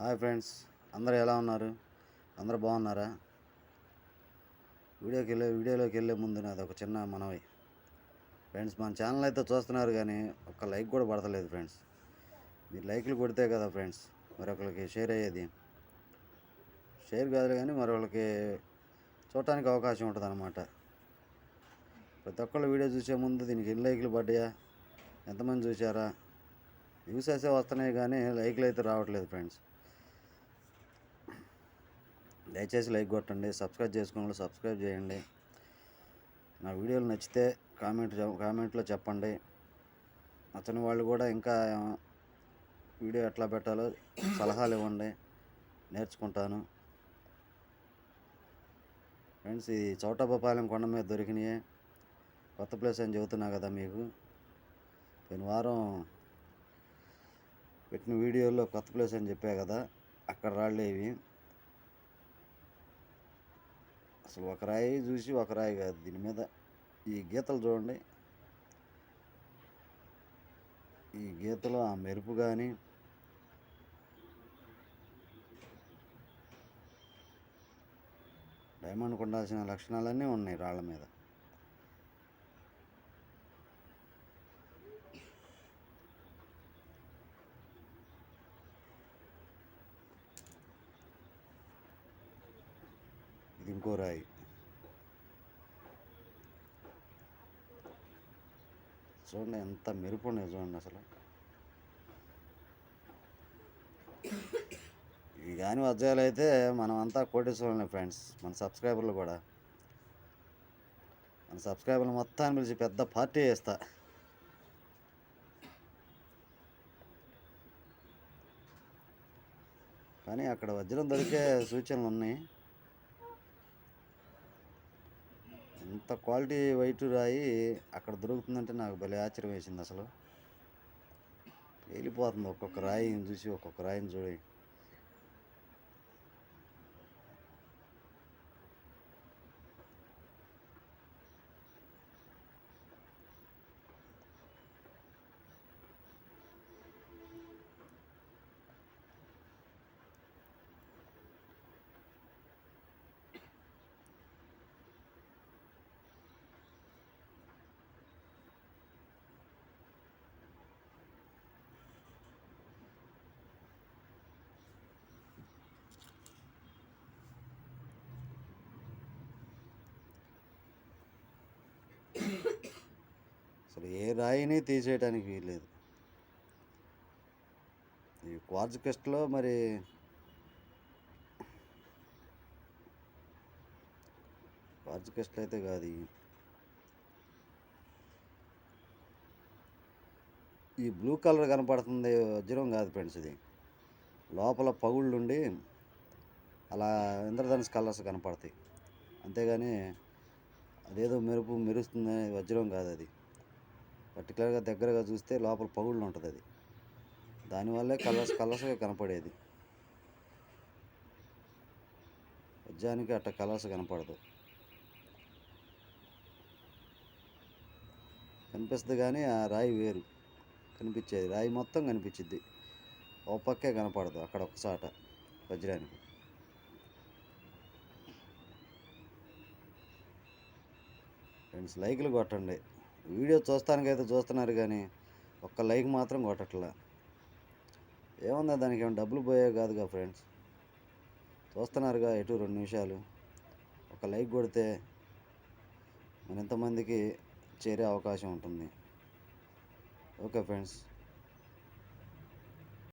Hi friends అందరూ ఎలా ఉన్నారు? అందరూ బాగున్నారా? వీడియోకి వెళ్ళే వీడియోలోకి వెళ్ళే ముందు నాది ఒక చిన్న మనవి. ఫ్రెండ్స్ మన ఛానల్ అయితే చూస్తున్నారు కానీ ఒక్క లైక్ కూడా పడతలేదు ఫ్రెండ్స్. మీరు లైక్లు కొడితే కదా ఫ్రెండ్స్ మరొకరికి షేర్ అయ్యేది. షేర్ కాదు కానీ మరొకరికి చూడటానికి అవకాశం ఉంటుంది అనమాట ప్రతి ఒక్కళ్ళు వీడియో చూసే ముందు దీనికి ఎన్ని లైక్లు పడ్డాయా? ఎంతమంది చూసారా? వ్యూస్ అయితే వస్తున్నాయి కానీ లైక్లు అయితే రావట్లేదు ఫ్రెండ్స్. దయచేసి లైక్ కొట్టండి సబ్స్క్రైబ్ చేసుకోండి సబ్స్క్రైబ్ చేయండి. నా వీడియోలు నచ్చితే కామెంట్ కామెంట్లో చెప్పండి. నచ్చని వాళ్ళు కూడా ఇంకా వీడియో ఎట్లా పెట్టాలో సలహాలు ఇవ్వండి. నేర్చుకుంటాను. ఫ్రెండ్స్ ఈ చౌటబ్బపాలెం కొండ మీద దొరికినాయి. కొత్త ప్లేస్ అని చెబుతున్నా కదా మీకు. పోయిన వారం పెట్టిన వీడియోలో కొత్త ప్లేస్ అని చెప్పా కదా అక్కడ రాళ్ళు ఇవి అసలు ఒక రాయి చూసి ఒక రాయి కాదు దీని మీద. ఈ గీతలు చూడండి. ఈ గీతలో ఆ మెరుపు కానీ డైమండ్కి ఉండాల్సిన లక్షణాలన్నీ ఉన్నాయి రాళ్ళ మీద. ఇంకో రాయి. చూడండి ఎంత మెరుపు ఉన్నాయి చూడండి అసలు. ఇవి కానీ వజ్రాలు అయితే మనం అంతా కోటేశ్వరులే ఫ్రెండ్స్ మన సబ్స్క్రైబర్లు కూడా. మన సబ్స్క్రైబర్లు మొత్తాన్ని పిలిచి పెద్ద పార్టీ చేస్తా. కానీ అక్కడ వజ్రం దొరికే సూచనలు ఉన్నాయి. ఇంత క్వాలిటీ వైట్ రాయి అక్కడ దొరుకుతుందంటే నాకు భలే ఆశ్చర్యం వేసింది అసలు. వెళ్ళిపోతుంది ఒక్కొక్క రాయిని చూసి ఒక్కొక్క రాయిని చూడండి అసలు ఏ రాయిని తీసేయడానికి వీల్లేదు. ఈ క్వార్జ్ కెస్ట్లో మరి క్వార్జ్ క్రిస్టల్ అయితే కాదు ఈ. బ్లూ కలర్ కనపడుతుంది వజ్రం కాదు ఫ్రెండ్స్ ఇది. లోపల పగుళ్ళు ఉండి అలా ఇంద్రధనుస్ కలర్స్ కనపడతాయి. అంతేగాని అదేదో మెరుపు మెరుస్తుంది వజ్రం కాదు అది. పర్టికులర్గా దగ్గరగా చూస్తే లోపల పగుళ్ళు ఉంటుంది అది. దానివల్లే కలర్స్ కలర్స్గా కనపడేది. వజ్రానికి అట్ట కలర్స్ కనపడదు. కనిపిస్తుంది కానీ ఆ రాయి వేరు. కనిపించేది రాయి మొత్తం కనిపించింది ఓ పక్కే కనపడదు అక్కడ ఒకసాట వజ్రానికి. ఫ్రెండ్స్ లైక్లు కొట్టండి. వీడియో చూస్తానికైతే చూస్తున్నారు కానీ ఒక్క లైక్ మాత్రం కొట్టట్లా. ఏముందా దానికి ఏమైనా డబ్బులు పోయే కాదుగా ఫ్రెండ్స్. చూస్తున్నారుగా ఎటు రెండు నిమిషాలు. ఒక లైక్ కొడితే మరింతమందికి చేరే అవకాశం ఉంటుంది. Okay friends.